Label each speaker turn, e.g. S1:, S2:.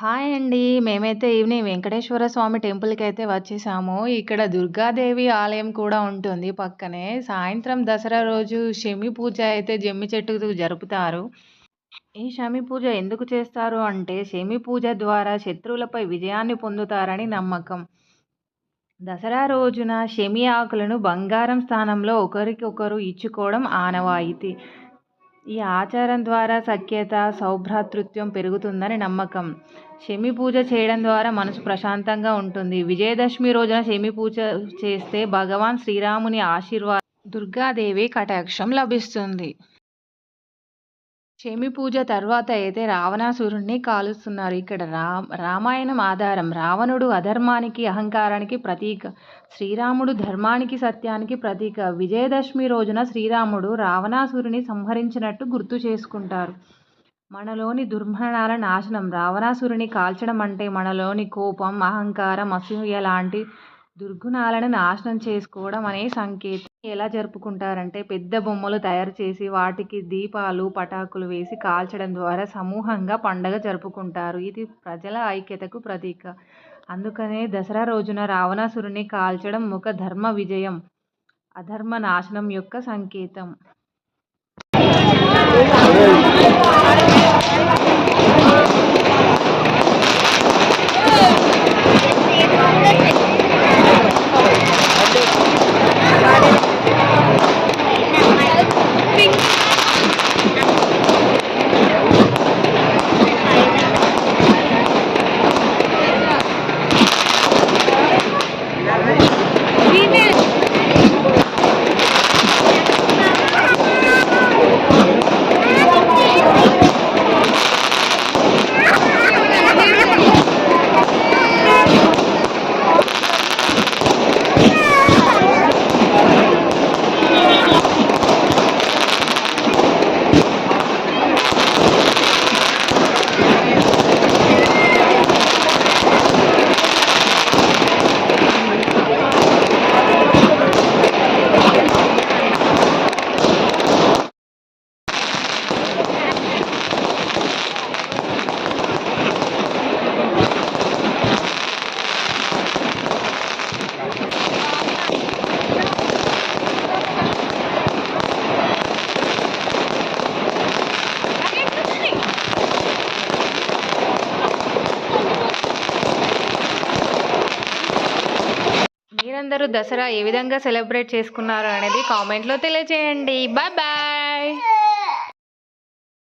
S1: Hi అండి. మేమైతే evening Venkateswara స్వామి టెంపుల్కి అయితే వచ్చేసాము. ఇక్కడ దుర్గాదేవి ఆలయం కూడా ఉంటుంది పక్కనే. సాయంత్రం దసరా రోజు షమి పూజ అయితే జమ్మి చెట్టుకు జరుపుతారు. ఈ షమి పూజ ఎందుకు చేస్తారు అంటే, షమి పూజ ద్వారా శత్రువులపై విజయాన్ని పొందుతారని నమ్మకం. దసరా రోజున షమి ఆకులను బంగారం స్థానంలో ఒకరికొకరు ఇచ్చుకోవడం ఆనవాయితీ. ఈ ఆచారం ద్వారా సఖ్యత, సౌభ్రాతృత్వం పెరుగుతుందని నమ్మకం. శమి పూజ చేయడం ద్వారా మనసు ప్రశాంతంగా ఉంటుంది. విజయదశమి రోజున శమి పూజ చేస్తే భగవాన్ శ్రీరాముని ఆశీర్వాద దుర్గాదేవి కటాక్షం లభిస్తుంది. శమి పూజ తర్వాత అయితే రావణాసురుణ్ణి కాలుస్తున్నారు. ఇక్కడ రా రామాయణం ఆధారం. రావణుడు అధర్మానికి, అహంకారానికి ప్రతీక. శ్రీరాముడు ధర్మానికి, సత్యానికి ప్రతీక. విజయదశమి రోజున శ్రీరాముడు రావణాసురుని సంహరించినట్టు గుర్తు చేసుకుంటారు. మనలోని దుర్మరణాల నాశనం. రావణాసురుని కాల్చడం అంటే మనలోని కోపం, అహంకారం, అసూయ లాంటి దుర్గుణాలను నాశనం చేసుకోవడం అనే సంకేతం. ఎలా జరుపుకుంటారంటే పెద్ద బొమ్మలు తయారు చేసి వాటికి దీపాలు, పటాకులు వేసి కాల్చడం ద్వారా సమూహంగా పండగ జరుపుకుంటారు. ఇది ప్రజల ఐక్యతకు ప్రతీక. అందుకనే దసరా రోజున రావణాసురుడిని కాల్చడం ఒక ధర్మ విజయం, అధర్మ నాశనం యొక్క సంకేతం. Amen. మీరందరూ దసరా ఏ విధంగా సెలబ్రేట్ చేసుకున్నారు అనేది కామెంట్‌లో తెలియజేయండి. Bye bye.